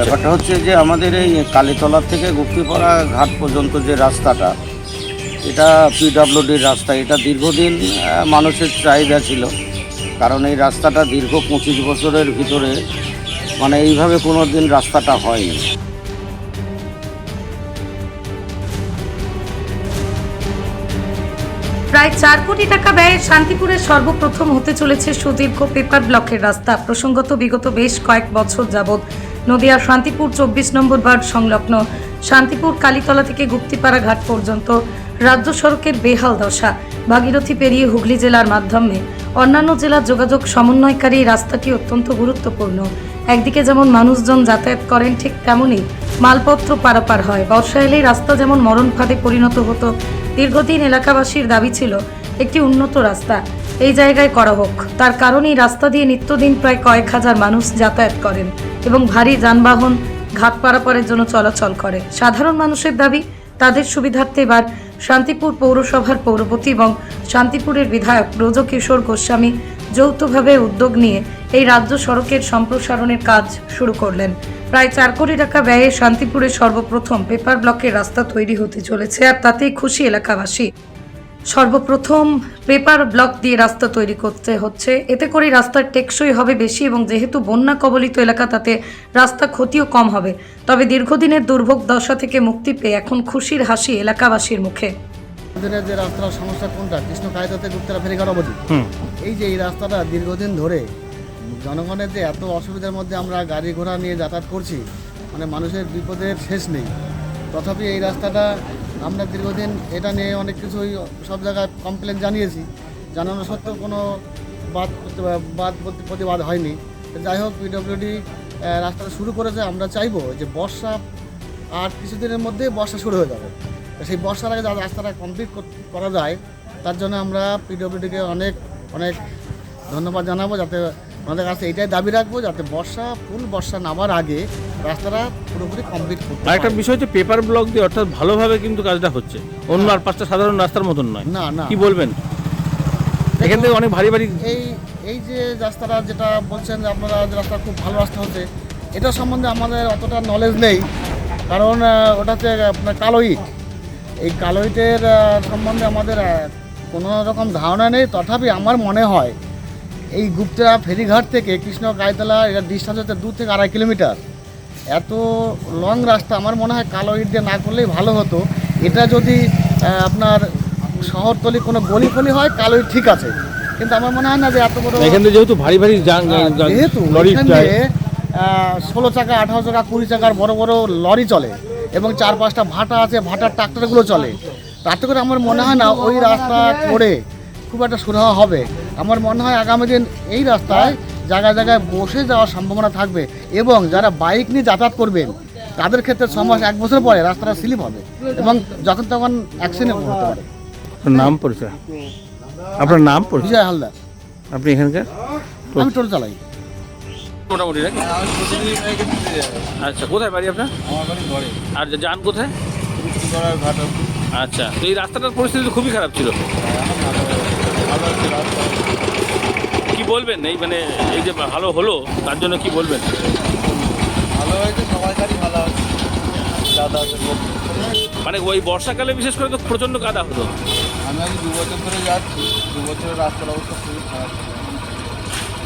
ব্যাপারটা হচ্ছে যে আমাদের এই কালীতলা থেকে গুপ্তিপাড়া ঘাট পর্যন্ত যে রাস্তাটা, এটা পিডাব্লিউডির রাস্তা। এটা দীর্ঘদিন মানুষের চাহিদা ছিল। কারণ এই রাস্তাটা দীর্ঘ পঁচিশ বছরের ভিতরে মানে এইভাবে কোনো দিন রাস্তাটা হয়নি। প্রায় চার কোটি টাকা ব্যয়ে শান্তিপুরের সর্বপ্রথম হতে চলেছে সুদীর্ঘ পেপার ব্লকের রাস্তা। প্রসঙ্গত বিগত বেশ কয়েক বছর যাবৎ নদিয়ার শান্তিপুর চব্বিশ নম্বর ওয়ার্ড সংলগ্ন শান্তিপুর কালীতলা থেকে গুপ্তিপাড়া ঘাট পর্যন্ত রাজ্য সড়কের বেহাল দশা। ভাগীরথী পেরিয়ে হুগলি জেলার মাধ্যমে অন্যান্য জেলার যোগাযোগ সমন্বয়কারী রাস্তাটি অত্যন্ত গুরুত্বপূর্ণ। একদিকে যেমন মানুষজন যাতায়াত করেন ঠিক তেমনই মালপত্র পারাপার হয়। বর্ষা এলেই রাস্তা যেমন মরণ ফাঁদে পরিণত হতো। দীর্ঘদিন এলাকাবাসীর দাবি ছিল, একটি উন্নত রাস্তা। এই জায়গায় করা হোক। তার কারণ এই রাস্তা দিয়ে নিত্যদিন প্রায় কয়েক হাজার মানুষ যাতায়াত করেন এবং ভারী যানবাহন ঘাট পারাপারের জন্য চলাচল করে। সাধারণ মানুষের দাবি, তাদের সুবিধার্থে এবার শান্তিপুর পৌরসভার পৌরপতি এবং শান্তিপুরের বিধায়ক ব্রজকিশোর গোস্বামী যৌথভাবে উদ্যোগ নিয়ে এই রাজ্য সড়কের সম্প্রসারণের কাজ শুরু করলেন। প্রায় চার কোটি টাকা ব্যয়ে শান্তিপুরের সর্বপ্রথম পেপার ব্লকের রাস্তা তৈরি হতে চলেছে, আর তাতেই খুশি এলাকাবাসী। সর্বপ্রথম পেপার ব্লক দিয়ে রাস্তা তৈরি করতে হচ্ছে। এতে করে রাস্তার টেকসই হবে বেশি এবং যেহেতু বন্যা কবলিত এলাকা তাতে রাস্তা ক্ষতিও কম হবে। তবে দীর্ঘদিনের দুর্ভোগ দশা থেকে মুক্তি পেয়ে এখন খুশির হাসি এলাকাবাসীর মুখে। দিনের যে রাস্তার সমস্যা কোনটা? কৃষ্ণ কায়দাতে গুপ্তরা ফেরিঘাট অবধি এই যে এই রাস্তাটা দীর্ঘদিন ধরে জনগণের যে এত অসুবিধার মধ্যে আমরা গাড়ি ঘোড়া নিয়ে যাতায়াত করছি মানে মানুষের বিপদের শেষ নেই। তথাপি এই রাস্তাটা আমরা দীর্ঘদিন এটা নিয়ে অনেক কিছুই সব জায়গায় কমপ্লেন জানিয়েছি। জানানো সত্ত্বেও কোনো বাদ বাদ প্রতিবাদ হয়নি। যাই হোক পিডব্লিউডি রাস্তাটা শুরু করেছে, আমরা চাইব যে বর্ষা আর কিছুদিনের মধ্যে বর্ষা শুরু হয়ে যাবে। সেই বর্ষার আগে যাতে রাস্তাটা কমপ্লিট করা যায়, তার জন্য আমরা পিডব্লিউডিকে অনেক অনেক ধন্যবাদ জানাব, যাতে আমাদের কাছে এটাই দাবি রাখব, যাতে বর্ষা, ফুল বর্ষা নামার আগে রাস্তাটা পুরোপুরি কমপ্লিট করতে আর একটা। বিষয় হচ্ছে পেপার ব্লক দিয়ে অর্থাৎ ভালোভাবে কিন্তু কাজটা হচ্ছে। অন্য আর পাঁচটা সাধারণ রাস্তার মতন নয়। না না। কি বলবেন? এখান থেকে অনেক ভারী ভারী এই এই যে রাস্তাটা যেটা বলছেন যে আপনারা যে রাস্তা খুব ভালো রাস্তা হচ্ছে এটা সম্বন্ধে আমাদের অতটা নলেজ নেই। কারণ আহ, ওটা হচ্ছে আপনার কালো ইট। এই কালো ইটের সম্বন্ধে আমাদের কোনো রকম ধারণা নেই। তথাপি আমার মনে হয় এই গুপ্তেরা ফেরিঘাট থেকে কৃষ্ণ গাইতলা এটা ডিস্টেন্স হচ্ছে দু থেকে আড়াই কিলোমিটার এত লং রাস্তা আমার মনে হয় কালো ইট দিয়ে না করলেই ভালো হতো। এটা যদি আপনার শহরতলি কোনো গলি ফলি হয় কালো ইট ঠিক আছে। কিন্তু আমার মনে হয় না যে এত বড় এখান যেহেতু ভারী ভারী হ্যাঁ, যেহেতু ষোলো চাকা আঠারো চাকা কুড়ি চাকার বড় বড় লরি চলে এবং চার পাঁচটা ভাটা আছে ভাটার ট্রাক্টরগুলো চলে। তাতে করে আমার মনে হয় না ওই রাস্তা করে খুব একটা সুরাহা হবে। আমার মনে হয় আগামী দিন এই রাস্তায় জায়গায় জায়গায় বসে যাওয়ার সম্ভাবনা থাকবে এবং যারা বাইক নিয়ে যাতায়াত করবেন তাদের ক্ষেত্রে ছ মাস এক বছর পরে রাস্তাটা স্লিপ হবে এবং যখন তখন অ্যাক্সিডেন্ট হতে পারে। আপনার নাম পরিচয়? আপনার নাম পরিচয়? হালদার। আপনি এখানকার? আমি টোটো চালাই। মোটামুটি নাকি? আচ্ছা কোথায় বাড়ি আপনার? আর যান কোথায়? আচ্ছা তো এই রাস্তাটার পরিস্থিতি খুবই খারাপ ছিল। কি বলবেন? এই মানে এই যে ভালো হলো তার জন্য কি বলবেন? ভালো হয়েছে সময়কারই ভালো আছে। পক্ষে। মানে ওই বর্ষাকালে বিশেষ করে তো প্রচণ্ড কাদা হতো। আমি আজ দু বছর ধরে যাচ্ছি দু বছরের রাস্তার অবস্থা খুবই খারাপ।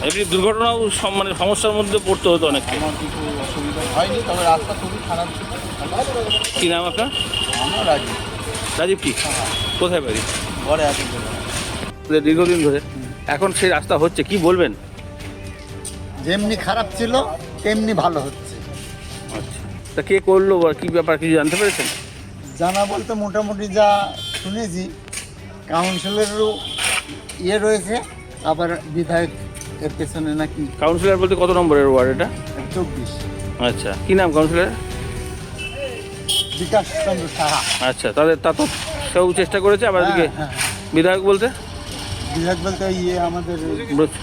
এমনি দুর্ঘটনাও সম- মানে সমস্যার মধ্যে পড়তে হতো অনেক আমার কিছু অসুবিধা হয়নি তবে রাস্তা খুবই খারাপ ছিল। কি নাম আপনার? আমরা রাজি রাজীব কি? কোথায় বাড়ি? ঘরে আছি। দীর্ঘদিন ধরে। এখন সেই রাস্তা হচ্ছে কি বলবেন? যেমনি খারাপ ছিল তেমনি ভালো হচ্ছে। আচ্ছা। তা কে করল বা কি ব্যাপার কিছু জানতে পেরেছেন? জানা বলতে মোটামুটি যা শুনেছি কাউন্সিলরেরও ইয়ে রয়েছে আবার বিধায়ক এর পেছনে নাকি কাউন্সিলর বলতে কত নম্বরের ওয়ার্ড এটা? চব্বিশ। আচ্ছা কি নাম কাউন্সিলর? বিকাশ চন্দ্র সাহা। আচ্ছা তাদের তা তো সেও চেষ্টা করেছে আবার এদিকে হ্যাঁ, বিধায়ক বলতে? বিধায়ক বলতে ইয়ে আমাদের বুঝ-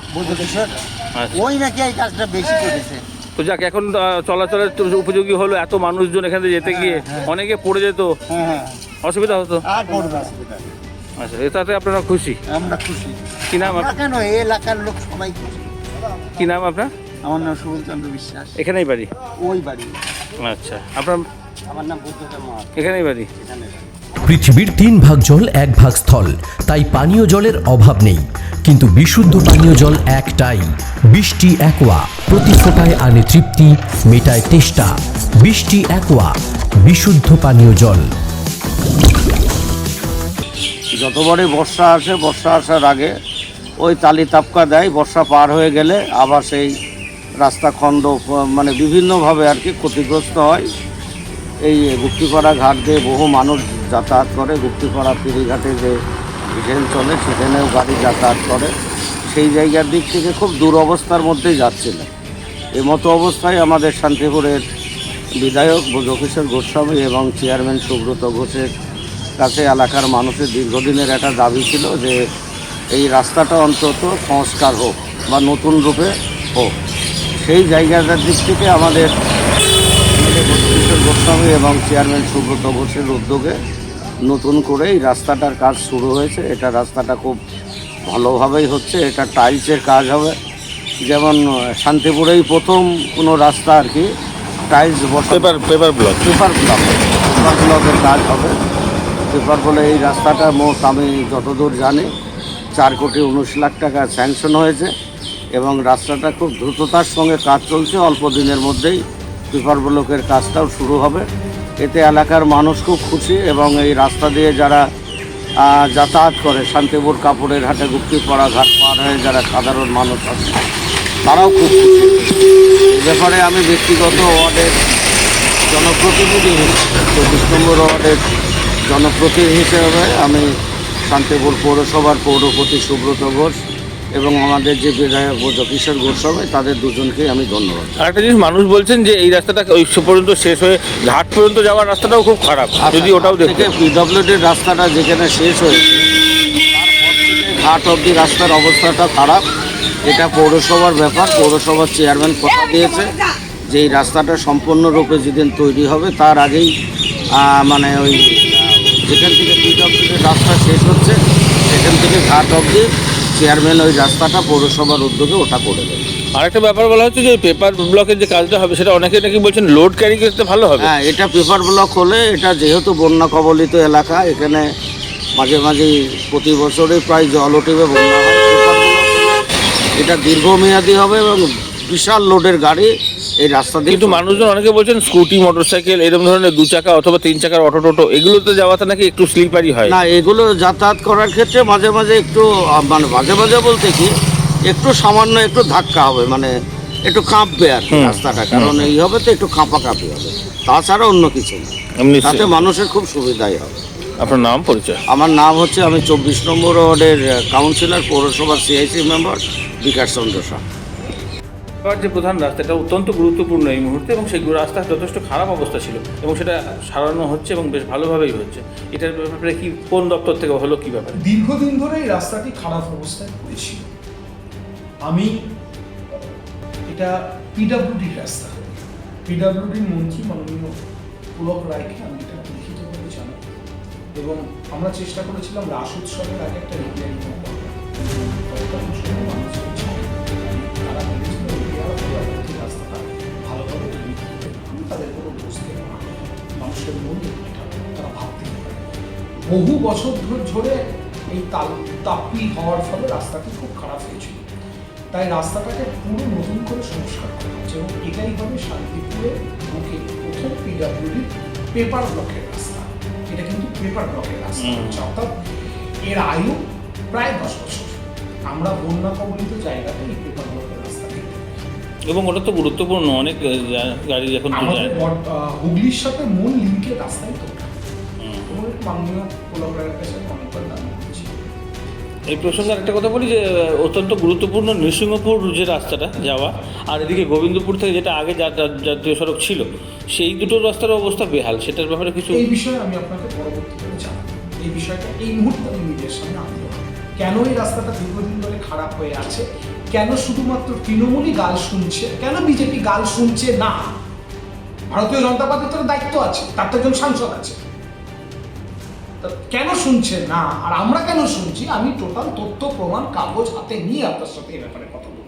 আচ্ছা। ওই নাকি এই কাজটা বেশি করেছে। তো যাক এখন চলাচলের উপযোগী হলো এত মানুষজন এখান থেকে যেতে গিয়ে। অনেকে পড়ে যেত। হ্যাঁ হ্যাঁ। অসুবিধা হতো? আর করবে অসুবিধা আচ্ছা এটাতে আপনারা খুশি? আমরা খুশি। কি নাম কেন এলাকার লোক সবাই খুশি? কি নাম আপনার? আমার নাম সুবল চন্দ্র বিশ্বাস। এখানেই বাড়ি? ওই বাড়ি। আচ্ছা আপনার আমার নাম বুদ্ধদেব এখানেই বাড়ি? এখানে পৃথিবীর তিন ভাগ জল, এক ভাগ স্থল। তাই পানীয় জলের অভাব নেই। কিন্তু বিশুদ্ধ পানীয় জল একটাই। বৃষ্টি একোয়া। প্রতি ফোটায় আনে তৃপ্তি, মেটায় তেষ্টা। বৃষ্টি একোয়া। বিশুদ্ধ পানীয় জল। যতবারই বর্ষা আসে, বর্ষা আসার আগে ওই তালি তাপকা দেয়, বর্ষা পার হয়ে গেলে আবার সেই রাস্তা খণ্ড মানে বিভিন্নভাবে আর কি ক্ষতিগ্রস্ত হয়। এই গুপ্তিপাড়া ঘাট দিয়ে বহু মানুষ যাতায়াত করে। গুপ্তিপাড়া ফেরিঘাটে যে ট্রেন চলে, সেখানেও গাড়ি যাতায়াত করে। সেই জায়গার দিক থেকে খুব দুরবস্থার মধ্যেই যাচ্ছিল। এ মতো অবস্থায় আমাদের শান্তিপুরের বিধায়ক ব্রজকিশোর গোস্বামী এবং চেয়ারম্যান সুব্রত ঘোষের কাছে এলাকার মানুষের দীর্ঘদিনের একটা দাবি ছিল যে এই রাস্তাটা অন্তত সংস্কার হোক বা নতুন রূপে হোক। সেই জায়গাটার দিক থেকে আমাদের কিশোর গোস্বামী এবং চেয়ারম্যান সুব্রত ঘোষের উদ্যোগে নতুন করে এই রাস্তাটার কাজ শুরু হয়েছে। এটা রাস্তাটা খুব ভালোভাবেই হচ্ছে। এটা টাইলসের কাজ হবে। যেমন শান্তিপুরেই প্রথম কোনো রাস্তা আর কি টাইলস বসা paper paper block. Paper block. Paper ব্লকের কাজ হবে। পেপার বলে এই রাস্তাটা মোট আমি যতদূর জানি চার কোটি উনিশ লাখ টাকা স্যাংশন হয়েছে এবং রাস্তাটা খুব দ্রুততার সঙ্গে কাজ চলছে। অল্প দিনের মধ্যেই ব্লকের কাজটাও শুরু হবে। এতে এলাকার মানুষ খুব খুশি এবং এই রাস্তা দিয়ে যারা যাতায়াত করে, শান্তিপুর কাপড়ের হাটে গুপ্তিপাড়া ঘাট পার হয়ে যারা সাধারণ মানুষ আছে, তারাও খুব খুশি। ব্যাপারে আমি ব্যক্তিগত ওয়ার্ডের জনপ্রতিনিধি চব্বিশ নম্বর ওয়ার্ডের জনপ্রতিনিধি হিসেবে আমি শান্তিপুর পৌরসভার পৌরপতি সুব্রত ঘোষ এবং আমাদের যে বিধায়ক বোধ কিশোর গোস্বামী তাদের দুজনকেই আমি ধন্যবাদ আরেকটা জিনিস মানুষ বলছেন যে এই রাস্তাটা ওই পর্যন্ত শেষ হয়ে ঘাট পর্যন্ত যাওয়ার রাস্তাটাও খুব খারাপ। যদি ওটাও দেখে পিডব্লিউডির রাস্তাটা যেখানে শেষ হয়েছে ঘাট অব্দি রাস্তার অবস্থাটা খারাপ। এটা পৌরসভার ব্যাপার পৌরসভার চেয়ারম্যান কথা দিয়েছে যে এই রাস্তাটা সম্পূর্ণরূপে যেদিন তৈরি হবে তার আগেই মানে ওই যেখান থেকে পিডব্লিউডির রাস্তা শেষ হচ্ছে সেখান থেকে ঘাট অব্দি চেয়ারম্যান ওই রাস্তাটা পৌরসভার উদ্যোগে ওটা করে দেবে। আরেকটা ব্যাপার বলা হচ্ছে যে পেপার ব্লকের যে কাজটা হবে সেটা অনেকে নাকি বলছেন লোড ক্যারি করতে ভালো হবে। হ্যাঁ এটা পেপার ব্লক হলে এটা যেহেতু বন্যা কবলিত এলাকা এখানে মাঝে মাঝে প্রতি বছরই প্রায় জল ওঠেবে বন্যা হয়। এটা দীর্ঘমেয়াদী হবে এবং বিশাল লোডের গাড়ি এই রাস্তা দিয়ে কিন্তু মানুষজন অনেকে বলছেন স্কুটি মোটরসাইকেল এরকম ধরনের দু চাকা অথবা তিন চাকার অটো টোটো এগুলোতে যাওয়াতে নাকি একটু স্লিপারি হয়? না এগুলো যাতায়াত করার ক্ষেত্রে মাঝে মাঝে একটু আহ, মানে মাঝে মাঝে বলতে কি একটু সামান্য একটু ধাক্কা হবে মানে একটু কাঁপবে আর কি রাস্তাটা কারণ এই হবে তো একটু কাঁপা কাঁপি হবে। তাছাড়া অন্য কিছু না। এমনি তাতে মানুষের খুব সুবিধাই হবে। আপনার নাম পরিচয়? আমার নাম হচ্ছে আমি চব্বিশ নম্বর ওয়ার্ডের কাউন্সিলর পৌরসভার সিআইসি মেম্বার বিকাশ চন্দ্র শাহ এবার যে প্রধান রাস্তা এটা অত্যন্ত গুরুত্বপূর্ণ এই মুহূর্তে এবং সেই রাস্তা যথেষ্ট খারাপ অবস্থা ছিল এবং সেটা সারানো হচ্ছে এবং বেশ ভালোভাবেই হচ্ছে। এটার ব্যাপারে কি কোন দপ্তর থেকে হলো, কি ব্যাপারে? দীর্ঘদিন ধরে এই রাস্তাটি খারাপ অবস্থায় পড়েছিল। আমি এটা পিডাব্লিউডির রাস্তা। পিডাব্লিউডির মন্ত্রী মাননীয় পুলক রায়কে আমি এটা লিখিতভাবে জানাই। এবং আমরা চেষ্টা করেছিলাম রাস উৎসবের আগে একটা রিপেয়ারিং মানুষের মন তারা ভাবতে পারে। বহু বছর ধরে এই তাল তাপ্পি হওয়ার ফলে রাস্তাটি খুব খারাপ হয়েছিল। তাই রাস্তাটাকে পুরো নতুন করে সংস্কার করা হচ্ছে এবং এটাই হবে শান্তিপুরের বুকে প্রথম পিডাব্লিউডির পেপার ব্লকের রাস্তা। এটা কিন্তু পেপার ব্লকের রাস্তা হচ্ছে অর্থাৎ এর আয়ু প্রায় দশ বছর। আমরা বন্যা কবলিত জায়গাতে এই পেপার ব্লকের এবং ওটা তো গুরুত্বপূর্ণ অনেক গাড়ি এখন তো যায়। হুগলির সাথে মূল লিঙ্কের রাস্তাই তো। মাননীয় পুলক কাছে অনেকবার দাবি এই প্রসঙ্গে একটা কথা বলি যে অত্যন্ত গুরুত্বপূর্ণ নৃসিংহপুর যে রাস্তাটা যাওয়া আর এদিকে গোবিন্দপুর থেকে যেটা আগে জাতীয় সড়ক ছিল সেই দুটো রাস্তার অবস্থা বেহাল সেটার ব্যাপারে কিছু এই বিষয়ে আমি আপনাকে পরবর্তীকালে জানাব। এই বিষয়টা এই মুহূর্তে আমি মিডিয়ার সামনে আনতে কেন এই রাস্তাটা দীর্ঘদিন ধরে খারাপ হয়ে আছে? কেন শুধুমাত্র তৃণমূলই গাল শুনছে? কেন বিজেপি গাল শুনছে না? ভারতীয় জনতা পার্টির তো দায়িত্ব আছে, তার তো একজন সাংসদ আছে। কেন শুনছে না? আর আমরা কেন শুনছি? আমি টোটাল তথ্য, প্রমাণ, কাগজ হাতে নিয়ে আপনার সাথে এই ব্যাপারে